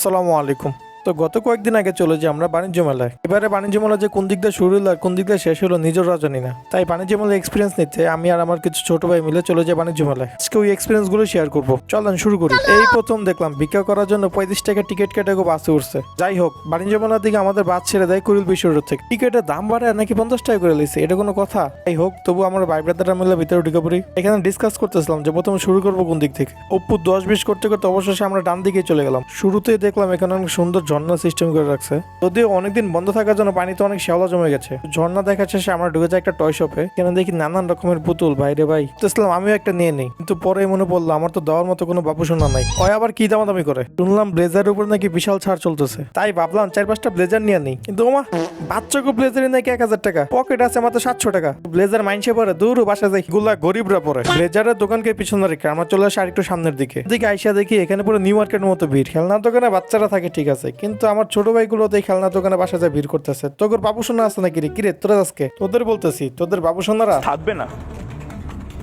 আসসালামু আলাইকুম। তো গত কয়েকদিন আগে চলে যে আমরা বাণিজ্য মেলায়। এবারে বাণিজ্য মেলা যে কোন দিক দিয়ে শুরু হলো আর কোন দিক দিয়ে শেষ হলো নিজের জানি না। তাই বাণিজ্য মেলা এক্সপিরিয়েন্স নিতে আমি আর আমার কিছু ছোট ভাই মিলে চলে যাই বাণিজ্য মেলায়। আজকে ওই এক্সপিরিয়েন্সগুলো শেয়ার করব। চলেন শুরু করি। এই প্রথম দেখলাম ভিক্ষা করার জন্য পঁয়ত্রিশ টাকা টিকিট কেটে বাসে উঠছে। যাই হোক বাণিজ্য মেলার দিকে আমাদের বাস ছেড়ে দেয় কুড়িল বিশ্ব রোড থেকে। টিকিটের দাম বাড়ায় নাকি পঞ্চাশ টাকা করে লিখছে এটা কোনো কথা? যাই হোক তবু আমরা ভাই ব্রাদাররা মিলে ভিতরে ঢুকে পড়ি। এখানে ডিসকাস করতেছিলাম যে প্রথমে শুরু করব কোন দিক থেকে। অপ্পু দশ বিশ করতে করতে অবশেষে আমরা ডান দিকে চলে গেলাম। শুরুতেই দেখলাম এখানে অনেক সুন্দর ঝর্ণা সিস্টেম করে রাখছে। যদিও অনেকদিন বন্ধ থাকার জন্য পানিতে অনেক শ্যাওলা জমে গেছে। ঝর্ণা দেখার শেষে আমরা ঢুকে যাই একটা টয় শপে এখানে দেখি নানান রকমের পুতুল। বাইরে ভাই ইসলাম, আমিও একটা নিয়ে নিই। কিন্তু পরে মনে পড়ল, আমার তো দেওয়ার মতো কোনো বাবু শোনা নাই। ওই আবার কি দামাদামি করে? শুনলাম ব্লেজারের উপর নাকি বিশাল ছাড় চলতেছে। তাই ভাবলাম চার পাঁচটা ব্লেজার নিয়ে নিই। কিন্তু ওমা, বাচ্চাকে ব্লেজারে নাকি এক হাজার টাকা? পকেট আছে মাত্র সাতশো টাকা। ব্লেজার মাইনসে পরে, দূর বাসা যাই গুলা গরিবরা পরে। ব্লেজারের দোকানকে পিছনে রেখে আমার চলে আসি আরেকটু সামনের দিকে। দিকে আইসা দেখি এখানে পুরো নিউ মার্কেটের মতো ভিড়। খেলনার দোকানে বাচ্চারা থাকে, ঠিক আছে। কিন্তু আমার ছোট ভাইগুলো তো এই খেলনা দোকানে বাসা যায় ভিড় করতেছে। তোর বাবু সোনা আছে নাকি রে? কিরে তোরা আজকে তোদের বলতেছি, তোদের বাবু সোনারা? থাকবে না।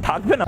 থাকবে না।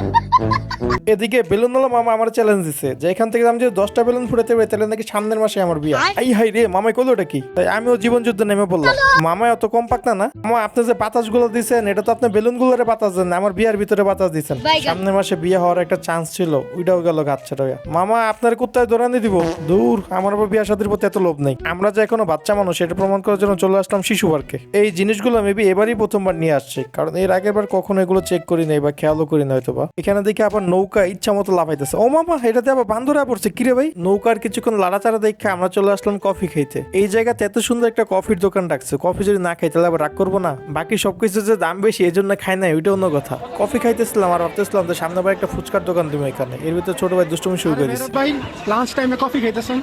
এদিকে বেলুনওয়ালা মামা আমার চ্যালেঞ্জ দিছে যে এখান থেকে আমি যদি দশটা বেলুন ফুটাতে পারি তাহলে নাকি সামনের মাসে আমার বিয়ে। এই হাই রে মামাই কইলো ওটা কি? তাই আমিও জীবন যুদ্ধে নেমে পড়লাম। মামাই অত কম পাক না না? মামা আপনি যে বাতাসগুলো দিচ্ছেন এটা তো আপনি বেলুন গুলোরে বাতাস দেন আমার বিয়ার ভিতরে বাতাস দিচ্ছেন সামনের মাসে বিয়ে হওয়ার একটা চান্স ছিল ওইটাও গেল গাছটা মামা আপনার কোথায় দৌড়ানি দিব? দূর আমার আবার বিয়া শাদির প্রতি এত লোভ নেই। আমরা যে এখনও বাচ্চা মানুষ এটা প্রমাণ করার জন্য চলে আসলাম শিশু পার্কে এই জিনিসগুলো মেবি এবারই প্রথমবার নিয়ে আসছে কারণ এর আগের বার কখনো এগুলো চেক করি নাই বা খেয়ালও করি হয়তো বা এখানে দেখি আবার নৌকা ইচ্ছা মতো লাফাইতেছে। ও মামা, এটাতে আবার বান্ধরা পড়ছে। কিরে ভাই? নৌকার কিছুক্ষণ লাড়াচাড়া দেখে আমরা চলে আসলাম কফি খাইতে। এই জায়গাতে এত সুন্দর একটা কফির দোকান রাখছে কফি যদি না খাই, তাহলে আবার রাগ করব না? বাকি সবকিছু যে দাম বেশি এই জন্য খাই না ওইটা অন্য কথা। কফি খাইতেছিলাম আর ভাবতেছিলাম যে সামনে আবার একটা ফুচকার দোকান তুমি এখানে। এর ভিতরে ছোট ভাই দুষ্টুমি শুরু করে দিচ্ছে ভাই লাঞ্চ টাইমে কফি খাইতেছেন?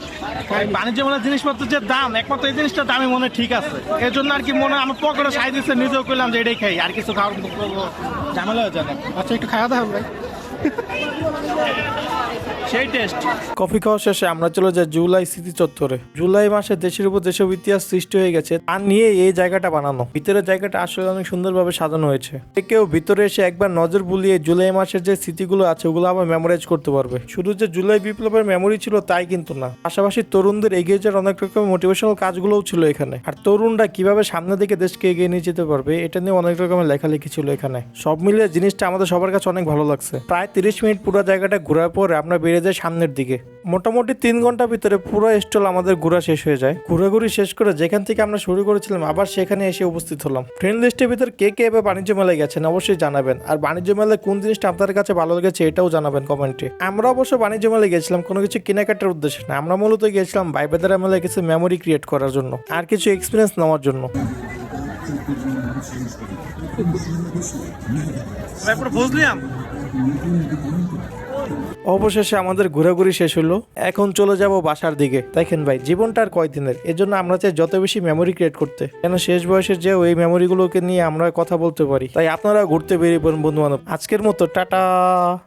বাণিজ্য মেলার জিনিসপত্রের যে দাম, একমাত্র এই জিনিসটা দামি মনে ঠিক আছে। এর জন্য আর কি মনে আমার পকেটে সাই দিচ্ছে নিজেও করলাম যে এটাই খাই, আর কিছু খাওয়ার ঝামেলা হয়ে যাবে। আচ্ছা একটু খাওয়া দাওয়া ভাই সেই টেস্ট কফি খাওয়া শেষে আমরা চলে যাই জুলাই স্মৃতি চত্বরে জুলাই মাসে দেশের উপর দেশের ইতিহাস সৃষ্টি হয়ে গেছে আর নিয়ে এই জায়গাটা বানানো। ভিতরের জায়গাটা আসলে অনেক সুন্দরভাবে সাজানো হয়েছে। কেউ ভিতরে এসে একবার নজর বুলিয়ে জুলাই মাসের যে স্মৃতিগুলো আছে, ওগুলো আবার মেমোরাইজ করতে পারবে। শুধু যে জুলাই বিপ্লবের মেমোরি ছিল, তাই কিন্তু না। পাশাপাশি তরুণদের এগিয়ে যাওয়ার অনেক রকম মোটিভেশনাল কাজগুলোও ছিল এখানে। আর তরুণরা কীভাবে সামনের দিকে দেশকে এগিয়ে নিয়ে যেতে পারবে, এটা নিয়ে অনেক রকমের লেখালেখি ছিল এখানে। সব মিলিয়ে জিনিসটা আমাদের সবার কাছে অনেক ভালো লাগছে। প্রায় তিরিশ মিনিট পুরো জায়গাটা ঘোরার পরে আমরা বেরিয়ে যাই সামনের দিকে। মোটামুটি তিন ঘণ্টার ভিতরে পুরো স্টল আমাদের ঘোরা শেষ হয়ে যায়। ঘোরাঘুরি শেষ করে যেখান থেকে আমরা শুরু করেছিলাম, আবার সেখানে এসে উপস্থিত হলাম। ফ্রেন্ড লিস্টের ভিতর কে কে এবার বাণিজ্য মেলায় গেছেন অবশ্যই জানাবেন। আর বাণিজ্য মেলায় কোন জিনিসটা আপনাদের কাছে ভালো লেগেছে এটাও জানাবেন কমেন্টে আমরা অবশ্য বাণিজ্য মেলায় গেছিলাম, কোনো কিছু কেনাকাটার উদ্দেশ্যে না। আমরা মূলত গেছিলাম বাইবেদারা মেলায় কিছু মেমোরি ক্রিয়েট করার জন্য, আর কিছু এক্সপিরিয়েন্স নেওয়ার জন্য। অবশেষে আমাদের ঘোরাঘুরি শেষ হলো। এখন চলে যাব বাসার দিকে। দেখেন ভাই, জীবনটা আর কয়দিনের? এর জন্য আমরা চাই যত বেশি মেমোরি ক্রিয়েট করতে। কেন শেষ বয়সের যে ওই মেমোরিগুলোকে নিয়ে আমরা কথা বলতে পারি। তাই আপনারা ঘুরতে বেরিয়ে পড়ুন বন্ধু বান্ধব আজকের মতো, টাটা!